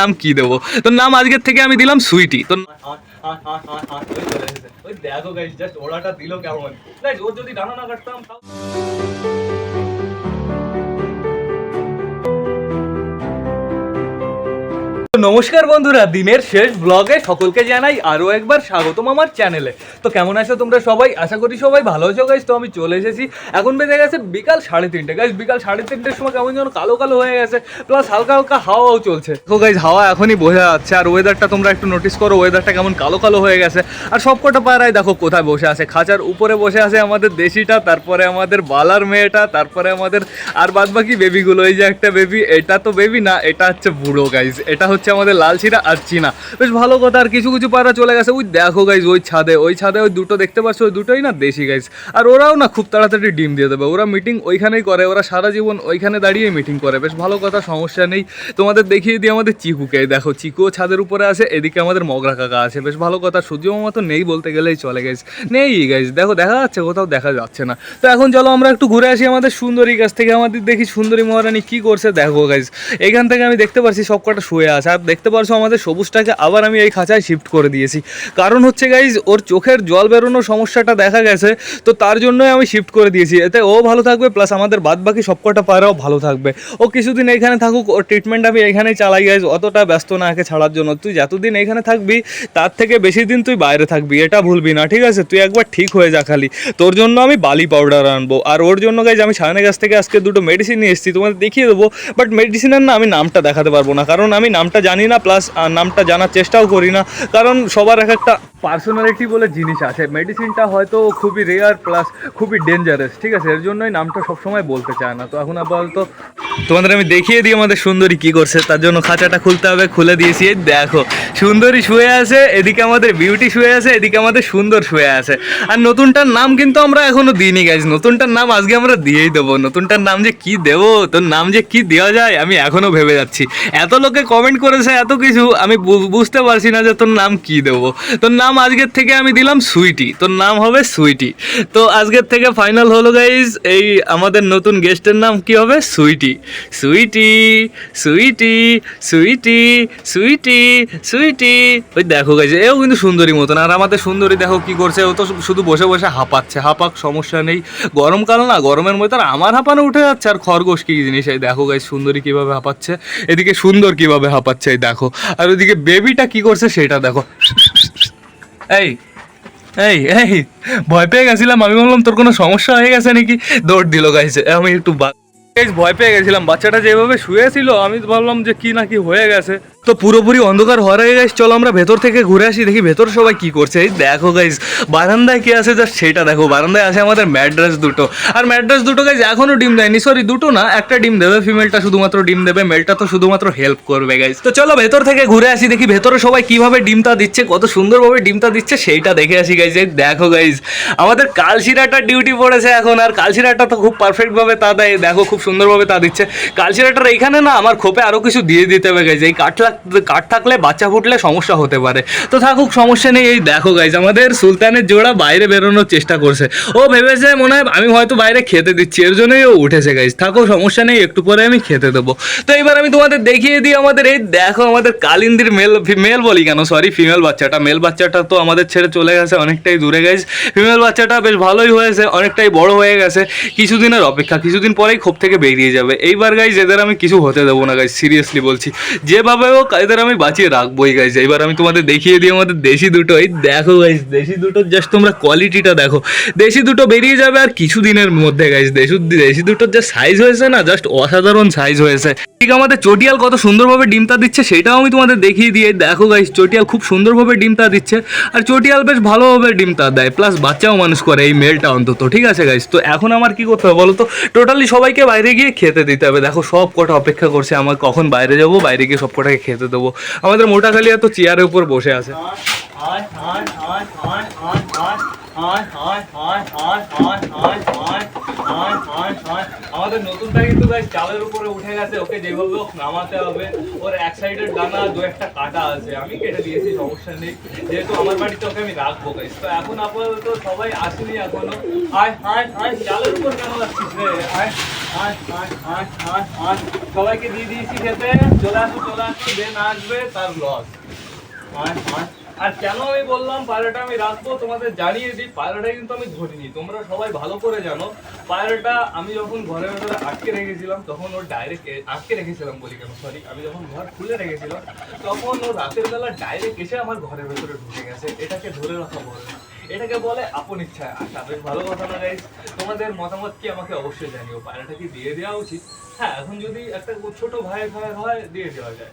নাম কি দেবো? তোর নাম আজকের থেকে আমি দিলাম সুইটি। তো দেখো গাইস জাস্ট ওড়াটা দিল কেমন। গাইস ওর যদি ডানা না কাটতাম নমস্কার বন্ধুরা, দিনের শেষ ব্লগে সকলকে জানাই আরও একবার স্বাগতম আমার চ্যানেলে তো কেমন আছো তোমরা সবাই? আশা করি সবাই ভালো আছো গাইজ তো আমি চলে এসেছি। এখন বেজে গেছে বিকাল সাড়ে তিনটে। গাইজ বিকাল সাড়ে তিনটের সময় কেমন যেন কালো কালো হয়ে গেছে। প্লাস হালকা হালকা হাওয়াও চলছে। তো গাইজ হাওয়া এখনই বোঝা যাচ্ছে। আর ওয়েদারটা তোমরা একটু নোটিস করো ওয়েদারটা কেমন কালো কালো হয়ে গেছে। আর সবকটা পায়রাই দেখো কোথায় বসে আছে। খাঁচার উপরে বসে আছে আমাদের দেশিটা, তারপরে আমাদের বালার মেয়েটা, তারপরে আমাদের আর বাদ বাকি বেবিগুলো এই যে একটা বেবি এটা তো বেবি না, এটা হচ্ছে বুড়ো গাইজ এটা হচ্ছে আমাদের লাল চিরা আর চিনা। বেশ ভালো কথা, আর কিছু কিছু পায়রা চলে গেছে। ওই দেখো গাইজ ওই ছাদে ওই ছাদে ওই দুটো দেখতে পাচ্ছ, ওই দুটোই না দেশি গাইজ আর ওরাও না খুব তাড়াতাড়ি ডিম দিয়ে দেবে। ওরা মিটিং ওইখানেই করে, ওরা সারা জীবন ওইখানে দাঁড়িয়ে মিটিং করে। বেশ ভালো কথা, সমস্যা নেই। তোমাদের দেখিয়ে দিই আমাদের চিকুকে। দেখো চিকুও ছাদের উপরে আছে, এদিকে আমাদের মগরা কাকা আছে। বেশ ভালো কথা, সূর্য মামা তো নেই বলতে গেলেই চলে গেছে নেই গাইজ দেখো, দেখা যাচ্ছে, কোথাও দেখা যাচ্ছে না। তো এখন চলো আমরা একটু ঘুরে আসি আমাদের সুন্দরী কাছ থেকে। আমাদের দেখি সুন্দরী মহারানী কি করছে, দেখো গাইজ এখান থেকে আমি দেখতে পারছি সব কটা শুয়ে আছে। আর দেখতে পারছ আমাদের সবুজটাকে আবার আমি এই খাঁচায় শিফট করে দিয়েছি। কারণ হচ্ছে গাইজ ওর চোখের জল বেরোনোর সমস্যাটা দেখা গেছে, তো তার জন্যই আমি শিফট করে দিয়েছি। এতে ও ভালো থাকবে প্লাস আমাদের বাদ বাকি সব কটা পায়রাও ভালো থাকবে। ও কিছুদিন এখানে থাকুক, ওর ট্রিটমেন্ট আমি এখানেই চালাই গাইজ অতটা ব্যস্ত না একে ছাড়ার জন্য। তুই যতদিন এখানে থাকবি, তার থেকে বেশি দিন তুই বাইরে থাকবি, এটা ভুলবি না, ঠিক আছে? তুই একবার ঠিক হয়ে যা খালি। তোর জন্য আমি বালি পাউডার আনব। আর ওর জন্য গাইজ আমি সায়নের কাছ থেকে আজকে দুটো মেডিসিন নিয়ে এসেছি, তোমাদের দেখিয়ে দেবো বাট মেডিসিনের না আমি নামটা দেখাতে পারব না, কারণ আমি নামটা জানি না প্লাস নামটা জানার চেষ্টাও করি না। কারণ সবার এক একটা পার্সোনালিটি বলে জিনিস আছে। মেডিসিনটা হয়তো খুবই রেয়ার প্লাস খুবই ডেঞ্জারাস ঠিক আছে? এর জন্যই নামটা সবসময় বলতে চায় না। তো এখন আপাতত তোমাদের আমি দেখিয়ে দিই আমাদের সুন্দরী কি করছে। তার জন্য খাঁচাটা খুলতে হবে খুলে দিয়েছি। দেখো সুন্দরী শুয়ে আছে এদিকে আমাদের বিউটি শুয়ে আছে এদিকে আমাদের সুন্দর শুয়ে আছে। আর নতুনটার নাম কিন্তু আমরা এখনও দিইনি গাইজ নতুনটার নাম আজকে আমরা দিয়েই দেবো। নতুনটার নাম যে কি দেবো? তোর নাম যে কি দেওয়া যায় আমি এখনও ভেবে যাচ্ছি। এত লোকে কমেন্ট করেছে এত কিছু আমি বুঝতে পারছি না যে তোর নাম কি দেবো। তোর নাম আজকের থেকে আমি দিলাম সুইটি। তোর নাম হবে সুইটি। তো আজকের থেকে ফাইনাল হলো গাইজ এই আমাদের নতুন গেস্টের নাম কি হবে? সুইটি। সুইটি সুইটি সুইটি সুইটি সুইটি। ওই দেখো গাইজ এও কিন্তু সুন্দরী মতন। আর আমাদের সুন্দরী দেখো কি করছে? ও তো শুধু বসে বসে হাঁপাচ্ছে। হাঁপাক সমস্যা নেই। গরমকাল না, গরমের মধ্যে আমার হাঁপানো উঠে যাচ্ছে। আর খরগোশ কি জিনিস? এই দেখো গাইজ সুন্দরী কীভাবে হাঁপাচ্ছে? এদিকে সুন্দর কীভাবে হাঁপাচ্ছে। এই দেখো। আর ওইদিকে বেবিটা কি করছে সেটা দেখো। এই এই এই, ভয় পেয়ে গেছিলাম। আমি বললাম, তোর কোনো সমস্যা হয়ে গেছে নাকি? দৌড় দিল গাইছে আমি একটু ভয় পেয়ে গেছিলাম। বাচ্চাটা যেভাবে শুয়েছিল, আমি ভাবলাম যে কি না কি হয়ে গেছে। তো পুরোপুরি অন্ধকার হওয়ার আগে গাইস চলো আমরা ভেতর থেকে ঘুরে আসি, দেখি ভেতর সবাই কি করছে। এই দেখো গাইস বারান্দায় কি আছে? জাস্ট সেটা দেখো, বারান্দায় আছে আমাদের ম্যাড্রেস দুটো। আর ম্যাড্রেস দুটো গাইস এখনও ডিম দেয়নি সরি দুটো না, একটা ডিম দেবে ফিমেলটা শুধুমাত্র ডিম দেবে মেলটা তো শুধুমাত্র হেল্প করবে গাইস তো চলো ভেতর থেকে ঘুরে আসি, দেখি ভেতরে সবাই কীভাবে ডিমটা দিচ্ছে, কত সুন্দরভাবে ডিমটা দিচ্ছে, সেইটা দেখে আসি গাইস এই দেখো গাইস আমাদের কালশিরাটার ডিউটি পড়েছে এখন, আর কালশিরাটা তো খুব পারফেক্ট ভাবে তা দেয়, দেখো খুব সুন্দরভাবে তা দিচ্ছে। কালশিরাটার এইখানে না, আমার খোপে আরও কিছু দিয়ে দিতে হবে গাইজ এই কাঠ লাগ কাঠ থাকলে বাচ্চা ফুটলে সমস্যা হতে পারে। তো থাকুক, সমস্যা নেই, এই দেখো গাইজ আমাদের সুলতানের জোড়া বাইরে বেরোনোর চেষ্টা করছে। ও ভেবেছে মনে হয় আমি হয়তো বাইরে খেতে দিচ্ছি, এর জন্যই ও উঠেছে গাইজ থাকো, সমস্যা নেই, একটু পরে আমি খেতে দেবো। তো এবার আমি তোমাদের দেখিয়ে দিই আমাদের এই দেখো, আমাদের কালিন্দির মেল মেল বলি কেন? সরি ফিমেল বাচ্চাটা। মেল বাচ্চাটা তো আমাদের ছেড়ে চলে গেছে অনেকটাই দূরে গেছে ফিমেল বাচ্চাটা বেশ ভালোই হয়েছে, অনেকটাই বড় হয়ে গেছে। কিছুদিনের অপেক্ষা, কিছুদিন পরেই খোপ থেকে বেরিয়ে যাবে। এইবার গাইজ এদের আমি কিছু হতে দেবো না গাইজ সিরিয়াসলি বলছি। যেভাবে হোক এদের আমি বাঁচিয়ে রাখবোই গাইজ এবার আমি তোমাদের দেখিয়ে দিই আমাদের দেশি দুটো এই দেখো গাইজ দেশি দুটো জাস্ট তোমরা কোয়ালিটিটা দেখো। দেশি দুটো বেরিয়ে যাবে আর কিছুদিনের মধ্যে গাইজ দেশি দেশি দুটোর যে সাইজ হয়েছে না জাস্ট অসাধারণ সাইজ হয়েছে। ঠিক আমাদের চটিয়াল কত সুন্দরভাবে ডিমটা দিচ্ছে, সেটাও আমি তোমাদের দেখিয়ে দিয়ে দেখো গাইজ চটিয়াল খুব সুন্দরভাবে ডিমটা দিচ্ছে। আর চটিয়াল বেশ ভালোভাবে ডিমটা দেয়। প্লাস বাচ্চাও মানুষ করে এই মেলটা অন্তত। ঠিক আছে গাইজ তো এখন আমার কি করতে হবে বলো তো টোটালি সবাইকে বাইরে গিয়ে খেতে দিতে হবে। দেখো সব কটা অপেক্ষা করছে। আমার কখন বাইরে যাব? বাইরে গিয়ে সব কটাকে খেতে দেবো। আমাদের মোটা খালি এত চেয়ারের উপর বসে আছে। নামাতে হবে ওর এক ডানা দু একটা কাটা আছে আমি কেটে দিয়েছি সমস্যা নেই যেহেতু আমার বাড়িতে ওকে আমি রাখব এখন আপাতত সবাই এখনও আয় চালের উপর রে সবাইকে দিয়ে দিয়েছি খেতে চলে আসো চলে আসো যে না আসবে তার লস আয় আয় আর কেন আমি বললাম পায়রাটা আমি রাখব তোমাদের জানিয়ে দিই, পায়রাটা কিন্তু আমি ধরিনি। তোমরা সবাই ভালো করে জানো, পায়রাটা আমি যখন ঘরের ভেতরে আটকে রেখেছিলাম, তখন ওর ডাইরেক্ট আটকে রেখেছিলাম বলি কেন? সরি আমি যখন ঘর খুলে রেখেছিলাম, তখন ও রাতের বেলা ডাইরেক্ট এসে আমার ঘরের ভেতরে ঢুকে গেছে। এটাকে ধরে রাখা বলে না। এটাকে বলে আপন ইচ্ছায় আসা বেশ ভালো কথা না গাইস তোমাদের মতামত কি আমাকে অবশ্যই জানিও। পায়রাটা কি দিয়ে দেওয়া উচিত? হ্যাঁ এখন যদি একটা ছোট ভাই ভাই হয়, দিয়ে দেওয়া যায়।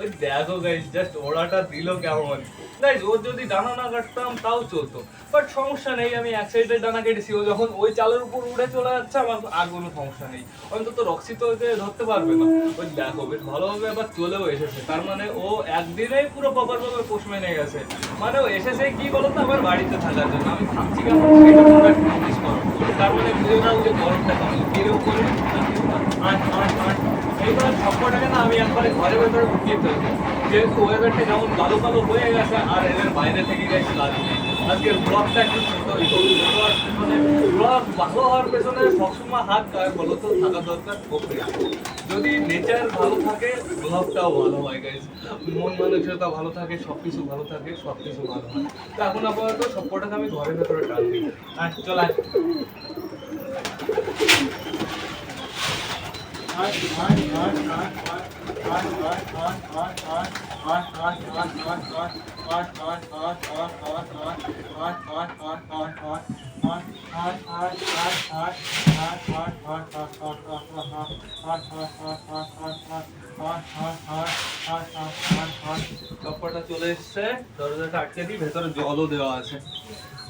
ওই দেখো গাইজ জাস্ট ওড়াটা দিল কেমন? গাইজ ওর যদি ডানা না কাটতাম, তাও চলতো। বাট সমস্যা নেই, আমি এক সাইডের ডানা কেটেছি। ও যখন ওই চালের উপর উড়ে চলে যাচ্ছে, আমার আর কোনো সমস্যা নেই। অন্তত রক্সি তো ওকে ধরতে পারবে না। ওই দেখো, বেশ ভালোভাবে আবার চলেও এসেছে। তার মানে ও একদিনেই পুরো প্রপারভাবে পোষ মেনে গেছে। মানে ও এসেছে কি বলতো? আমার বাড়িতে থাকার জন্য। আমি ভাবছি কেমন? সেটা তোমরা জিজ্ঞেস করো। তার মানে বুঝে নাও যে গরমটা কেমন কেউ করে আট এইবার সবকটাকে না আমি একবারে ঘরের ভেতরে ঢুকিয়ে ফেলব। যেহেতু ওয়েদারটা যেমন কালো কালো হয়ে গেছে, আর এদের বাইরে থেকে গেছে কাজ আজকের ব্লগটা একটু ছোট ব্লগ ভালো হওয়ার পেছনে সবসময় হাত গায়ে বলো তো, থাকা দরকার যদি নেচার ভালো থাকে ব্লগটাও ভালো হয় গাইজ মন মানসিকতা ভালো থাকে সব কিছু ভালো থাকে সব কিছু ভালো হয়। তো এখন আপাতত সবকটাকে আমি ঘরের ভেতরে টান দিই চল, আয়। কাপড়টা চলে এসছে, দরজাটা আটকে দিই ভেতরে জলও দেওয়া আছে।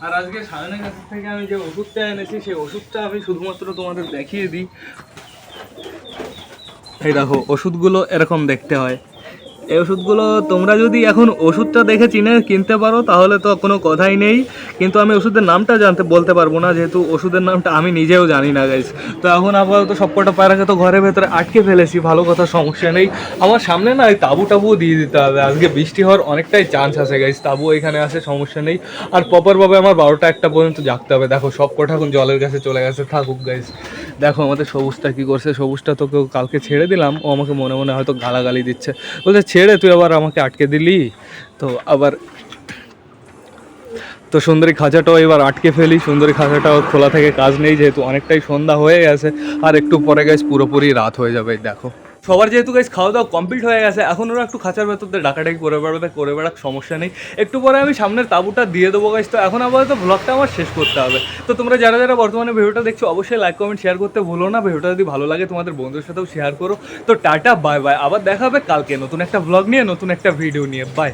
আর আজকে সায়নের কাছ থেকে আমি যে ওষুধটা এনেছি, সেই ওষুধটা আমি শুধুমাত্র তোমাদের দেখিয়ে দিই। এই দেখো, ওষুধগুলো এরকম দেখতে হয়। এই ওষুধগুলো তোমরা যদি এখন ওষুধটা দেখে চিনে কিনতে পারো, তাহলে তো কোনো কথাই নেই। কিন্তু আমি ওষুধের নামটা জানতে, বলতে পারব না, যেহেতু ওষুধের নামটা আমি নিজেও জানি না গাইজ তো এখন আপাতত সবকটা পায়রাকে তো ঘরের ভেতরে আটকে ফেলেছি, ভালো কথা, সমস্যা নেই। আমার সামনে না এই তাবু টাবুও দিয়ে দিতে হবে। আজকে বৃষ্টি হওয়ার অনেকটাই চান্স আছে গাইজ তাবু এখানে আসে সমস্যা নেই। আর প্রপারভাবে আমার বারোটা একটা পর্যন্ত জাগতে হবে। দেখো সব কটা এখন জলের কাছে চলে গেছে, থাকুক গাইজ দেখো আমাদের সবুজটা কি করছে? সবুজটা তোকে কালকে ছেড়ে দিলাম। ও আমাকে মনে মনে হয়তো গালাগালি দিচ্ছে। বলছে, ছেড়ে, তুই আবার আমাকে আটকে দিলি? তো আবার তো সুন্দরী খাঁচাটাও এবার আটকে ফেলি। সুন্দরী খাঁচাটাও খোলা থেকে কাজ নেই, যেহেতু অনেকটাই সন্ধ্যা হয়ে গেছে। আর একটু পরে গেছে পুরোপুরি রাত হয়ে যাবে দেখো। সবার যেহেতু গাইজ খাওয়া দাওয়া কমপ্লিট হয়ে গেছে, এখন ওরা একটু খাঁচার ভেতর ডাকাডাকি করে বেড়াবে, করে বেড়াক, সমস্যা নেই। একটু পরে আমি সামনের তাবুটা দিয়ে দেবো গাইজ তো এখন আপাতত ব্লগটা আমার শেষ করতে হবে। তো তোমরা যারা যারা বর্তমানে ভিডিওটা দেখছ, অবশ্যই লাইক কমেন্ট শেয়ার করতে ভুলো না। ভিডিওটা যদি ভালো লাগে, তোমাদের বন্ধুদের সাথেও শেয়ার করো। তো টাটা বাই বাই আবার দেখা হবে কালকে নতুন একটা ব্লগ নিয়ে, নতুন একটা ভিডিও নিয়ে। বাই